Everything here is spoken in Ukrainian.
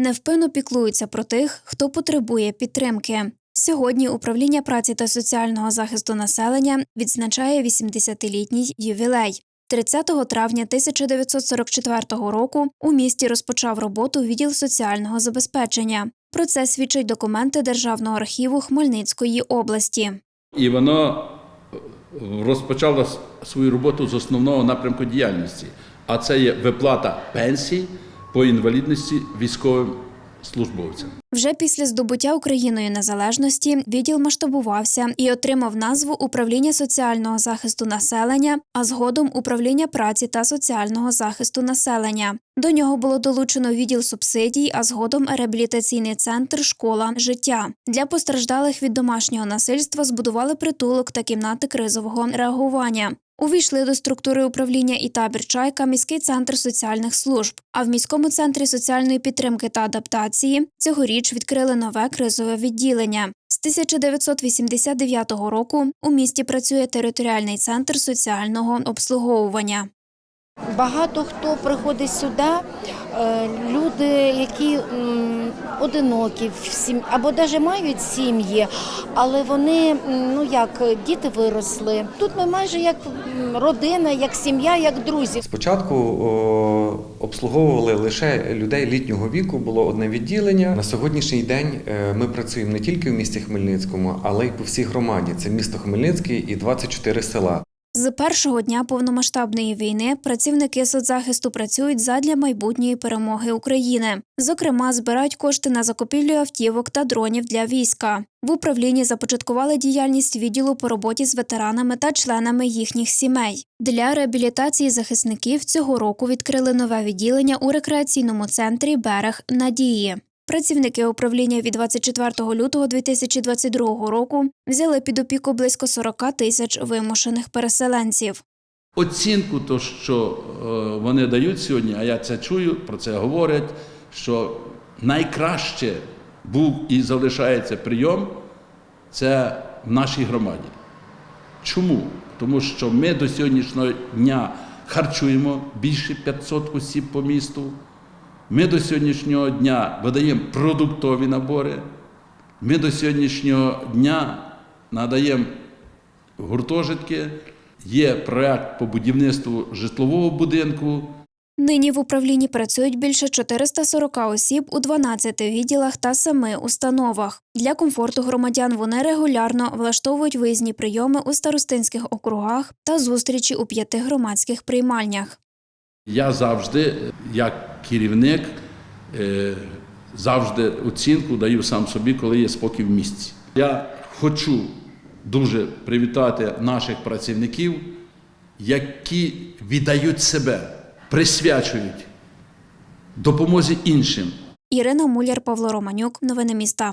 невпинно піклуються про тих, хто потребує підтримки. Сьогодні управління праці та соціального захисту населення відзначає 80-літній ювілей. 30 травня 1944 року у місті розпочав роботу відділ соціального забезпечення. Про це свідчать документи Державного архіву Хмельницької області. І воно е, розпочало свою роботу з основного напрямку діяльності, а це є виплата пенсій по інвалідності військовим службовцям. Вже після здобуття Україною незалежності відділ масштабувався і отримав назву Управління соціального захисту населення, а згодом управління праці та соціального захисту населення. До нього було долучено відділ субсидій, а згодом реабілітаційний центр Школа життя для постраждалих від домашнього насильства збудували притулок та кімнати кризового реагування. Увійшли до структури управління і табір Чайка, міський центр соціальних служб. А в міському центрі соціальної підтримки та адаптації цьогоріч відкрили нове кризове відділення. З 1989 року у місті працює територіальний центр соціального обслуговування. Багато хто приходить сюди, е, люди, які одинокі або навіть мають сім'ї, але вони ну як діти виросли. Тут ми майже як родина, як сім'я, як друзі. Спочатку обслуговували лише людей літнього віку, було одне відділення. На сьогоднішній день е, ми працюємо не тільки в місті Хмельницькому, але й по всій громаді. Це місто Хмельницький і 24 села. З першого дня повномасштабної війни працівники соцзахисту працюють задля майбутньої перемоги України. Зокрема, збирають кошти на закупівлю автівок та дронів для війська. В управлінні започаткували діяльність відділу по роботі з ветеранами та членами їхніх сімей. Для реабілітації захисників цього року відкрили нове відділення у рекреаційному центрі Берег Надії. Працівники управління від 24 лютого 2022 року взяли під опіку близько 40 тисяч вимушених переселенців. Оцінку, то, що е, вони дають сьогодні, а я це чую, про це говорять, що найкраще був і залишається прийом це в нашій громаді. Чому? Тому що ми до сьогоднішнього дня харчуємо більше 500 осіб по місту. Ми до сьогоднішнього дня видаємо продуктові набори. Ми до сьогоднішнього дня надаємо гуртожитки. Є проект по будівництву житлового будинку. Нині в управлінні працюють більше 440 осіб у 12 відділах та 7 установах. Для комфорту громадян вони регулярно влаштовують виїзні прийоми у старостинських округах та зустрічі у п'яти громадських приймальнях. Я завжди, як керівник, е, завжди оцінку даю сам собі, коли є спокій в місці. Я хочу дуже привітати наших працівників, які віддають себе, присвячують допомозі іншим. Ірина Муляр, Павло Романюк. Новини міста.